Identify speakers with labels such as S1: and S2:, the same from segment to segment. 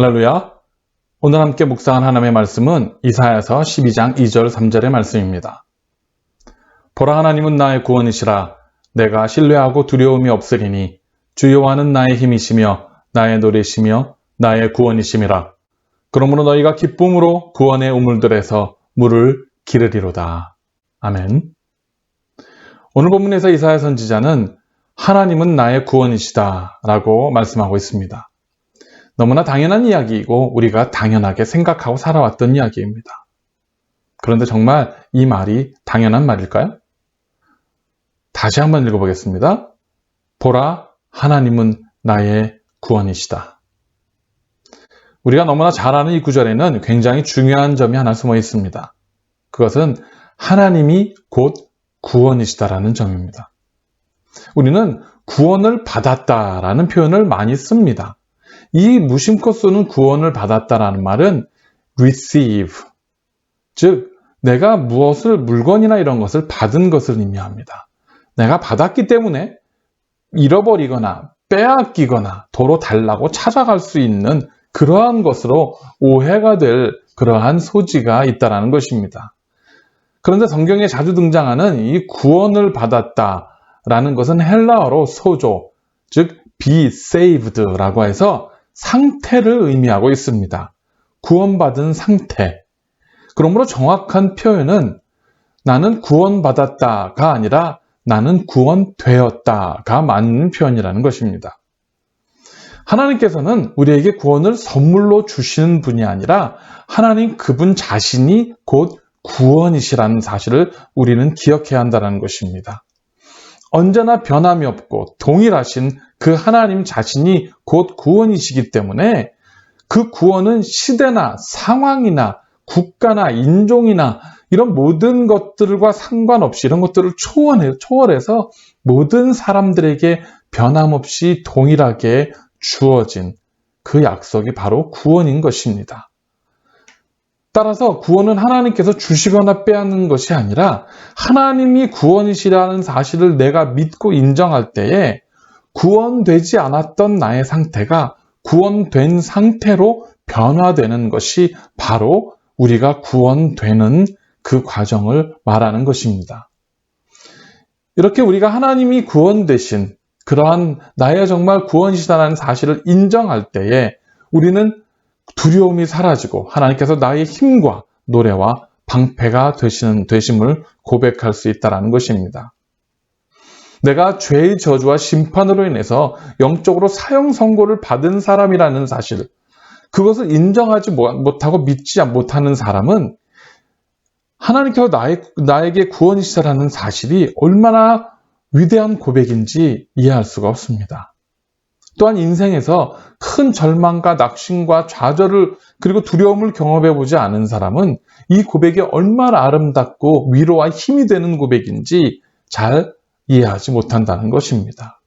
S1: 할렐루야. 오늘 함께 묵상한 하나님의 말씀은 이사야서 12장 2절 3절의 말씀입니다. 보라 하나님은 나의 구원이시라 내가 신뢰하고 두려움이 없으리니 주여와는 나의 힘이시며 나의 노래시며 나의 구원이심이라. 그러므로 너희가 기쁨으로 구원의 우물들에서 물을 기르리로다. 아멘. 오늘 본문에서 이사야 선지자는 하나님은 나의 구원이시다 라고 말씀하고 있습니다. 너무나 당연한 이야기이고 우리가 당연하게 생각하고 살아왔던 이야기입니다. 그런데 정말 이 말이 당연한 말일까요? 다시 한번 읽어보겠습니다. 보라, 하나님은 나의 구원이시다. 우리가 너무나 잘 아는 이 구절에는 굉장히 중요한 점이 하나 숨어 있습니다. 그것은 하나님이 곧 구원이시다라는 점입니다. 우리는 구원을 받았다라는 표현을 많이 씁니다. 이 무심코 쓰는 구원을 받았다라는 말은 receive, 즉 내가 무엇을 물건이나 이런 것을 받은 것을 의미합니다. 내가 받았기 때문에 잃어버리거나 빼앗기거나 도로 달라고 찾아갈 수 있는 그러한 것으로 오해가 될 그러한 소지가 있다라는 것입니다. 그런데 성경에 자주 등장하는 이 구원을 받았다라는 것은 헬라어로 소조, 즉 be saved라고 해서 상태를 의미하고 있습니다. 구원받은 상태. 그러므로 정확한 표현은 나는 구원받았다가 아니라 나는 구원되었다가 맞는 표현이라는 것입니다. 하나님께서는 우리에게 구원을 선물로 주시는 분이 아니라 하나님 그분 자신이 곧 구원이시라는 사실을 우리는 기억해야 한다는 것입니다. 언제나 변함이 없고 동일하신 그 하나님 자신이 곧 구원이시기 때문에 그 구원은 시대나 상황이나 국가나 인종이나 이런 모든 것들과 상관없이 이런 것들을 초월해, 초월해서 모든 사람들에게 변함없이 동일하게 주어진 그 약속이 바로 구원인 것입니다. 따라서 구원은 하나님께서 주시거나 빼앗는 것이 아니라 하나님이 구원이시라는 사실을 내가 믿고 인정할 때에 구원되지 않았던 나의 상태가 구원된 상태로 변화되는 것이 바로 우리가 구원되는 그 과정을 말하는 것입니다. 이렇게 우리가 하나님이 구원되신 그러한 나의 정말 구원이시다는 사실을 인정할 때에 우리는 두려움이 사라지고 하나님께서 나의 힘과 노래와 방패가 되시는 되심을 고백할 수 있다는 것입니다. 내가 죄의 저주와 심판으로 인해서 영적으로 사형 선고를 받은 사람이라는 사실, 그것을 인정하지 못하고 믿지 못하는 사람은 하나님께서 나의, 나에게 구원이시다라는 사실이 얼마나 위대한 고백인지 이해할 수가 없습니다. 또한 인생에서 큰 절망과 낙심과 좌절을 그리고 두려움을 경험해 보지 않은 사람은 이 고백이 얼마나 아름답고 위로와 힘이 되는 고백인지 잘 이해하지 못한다는 것입니다.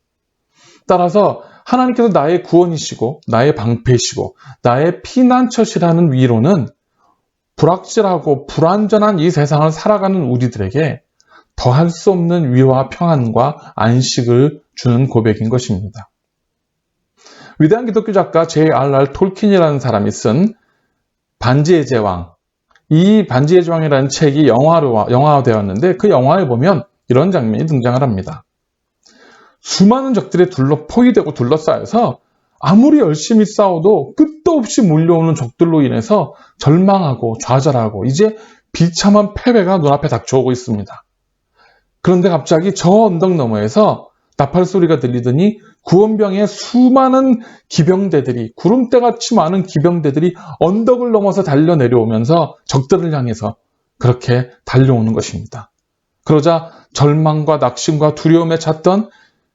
S1: 따라서 하나님께서 나의 구원이시고 나의 방패시고 나의 피난처시라는 위로는 불확실하고 불완전한 이 세상을 살아가는 우리들에게 더할 수 없는 위로와 평안과 안식을 주는 고백인 것입니다. 위대한 기독교 작가 J.R.R. 톨킨이라는 사람이 쓴 반지의 제왕, 이 반지의 제왕이라는 책이 영화로 영화화되었는데 그 영화에 보면 이런 장면이 등장을 합니다. 수많은 적들에 둘러 포위되고 둘러싸여서 아무리 열심히 싸워도 끝도 없이 몰려오는 적들로 인해서 절망하고 좌절하고 이제 비참한 패배가 눈앞에 닥쳐오고 있습니다. 그런데 갑자기 저 언덕 너머에서 나팔 소리가 들리더니 구원병의 수많은 기병대들이 구름대같이 많은 기병대들이 언덕을 넘어서 달려 내려오면서 적들을 향해서 그렇게 달려오는 것입니다. 그러자 절망과 낙심과 두려움에 찼던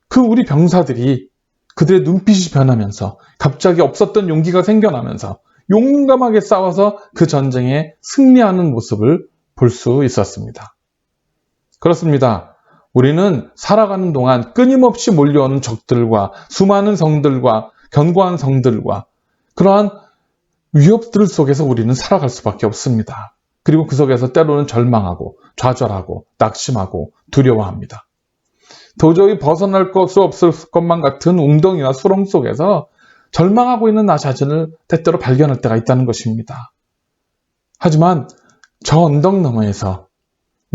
S1: 그 우리 병사들이 그들의 눈빛이 변하면서 갑자기 없었던 용기가 생겨나면서 용감하게 싸워서 그 전쟁에 승리하는 모습을 볼 수 있었습니다. 그렇습니다. 우리는 살아가는 동안 끊임없이 몰려오는 적들과 수많은 성들과 견고한 성들과 그러한 위협들 속에서 우리는 살아갈 수밖에 없습니다. 그리고 그 속에서 때로는 절망하고 좌절하고 낙심하고 두려워합니다. 도저히 벗어날 수 없을 것만 같은 웅덩이와 수렁 속에서 절망하고 있는 나 자신을 때때로 발견할 때가 있다는 것입니다. 하지만 저 언덕 너머에서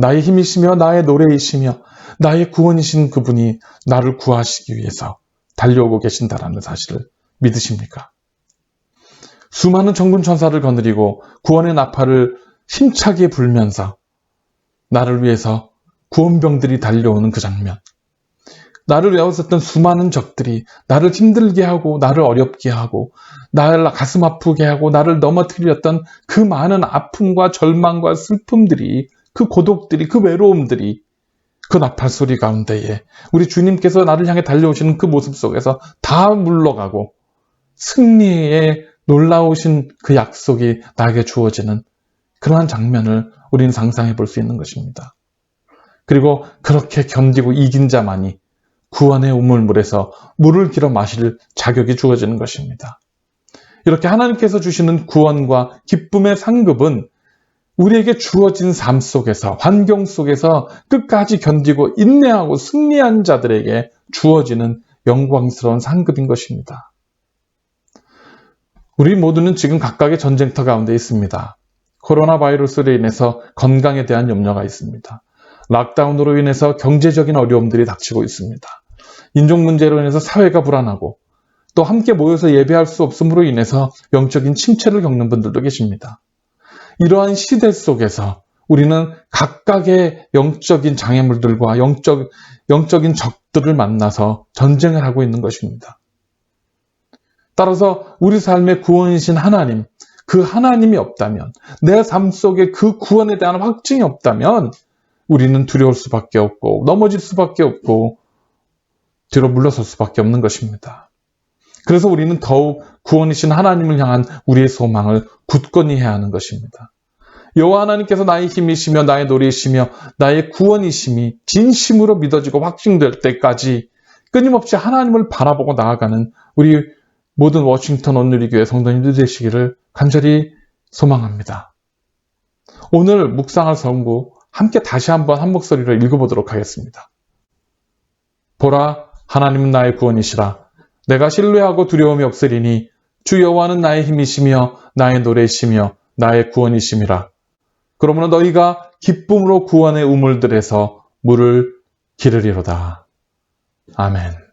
S1: 나의 힘이시며 나의 노래이시며 나의 구원이신 그분이 나를 구하시기 위해서 달려오고 계신다라는 사실을 믿으십니까? 수많은 정군 천사를 거느리고 구원의 나팔을 힘차게 불면서 나를 위해서 구원병들이 달려오는 그 장면. 나를 외웠었던 수많은 적들이 나를 힘들게 하고 나를 어렵게 하고 나를 가슴 아프게 하고 나를 넘어뜨렸던 그 많은 아픔과 절망과 슬픔들이 그 고독들이 그 외로움들이 그 나팔 소리 가운데에 우리 주님께서 나를 향해 달려오시는 그 모습 속에서 다 물러가고 승리의 놀라우신 그 약속이 나에게 주어지는 그러한 장면을 우리는 상상해 볼 수 있는 것입니다. 그리고 그렇게 견디고 이긴 자만이 구원의 우물물에서 물을 길어 마실 자격이 주어지는 것입니다. 이렇게 하나님께서 주시는 구원과 기쁨의 상급은 우리에게 주어진 삶 속에서, 환경 속에서 끝까지 견디고 인내하고 승리한 자들에게 주어지는 영광스러운 상급인 것입니다. 우리 모두는 지금 각각의 전쟁터 가운데 있습니다. 코로나 바이러스로 인해서 건강에 대한 염려가 있습니다. 락다운으로 인해서 경제적인 어려움들이 닥치고 있습니다. 인종 문제로 인해서 사회가 불안하고 또 함께 모여서 예배할 수 없음으로 인해서 영적인 침체를 겪는 분들도 계십니다. 이러한 시대 속에서 우리는 각각의 영적인 장애물들과 영적, 영적인 적들을 만나서 전쟁을 하고 있는 것입니다. 따라서 우리 삶의 구원이신 하나님, 그 하나님이 없다면, 내 삶 속에 그 구원에 대한 확증이 없다면, 우리는 두려울 수밖에 없고, 넘어질 수밖에 없고, 뒤로 물러설 수밖에 없는 것입니다. 그래서 우리는 더욱 구원이신 하나님을 향한 우리의 소망을 굳건히 해야 하는 것입니다. 여호와 하나님께서 나의 힘이시며 나의 노래이시며 나의 구원이심이 진심으로 믿어지고 확증될 때까지 끊임없이 하나님을 바라보고 나아가는 우리 모든 워싱턴 온누리교회 성도님들 되시기를 간절히 소망합니다. 오늘 묵상할 성구 함께 다시 한번 한 목소리로 읽어보도록 하겠습니다. 보라, 하나님은 나의 구원이시라. 내가 신뢰하고 두려움이 없으리니 주 여호와는 나의 힘이시며 나의 노래이시며 나의 구원이심이라. 그러므로 너희가 기쁨으로 구원의 우물들에서 물을 기르리로다. 아멘.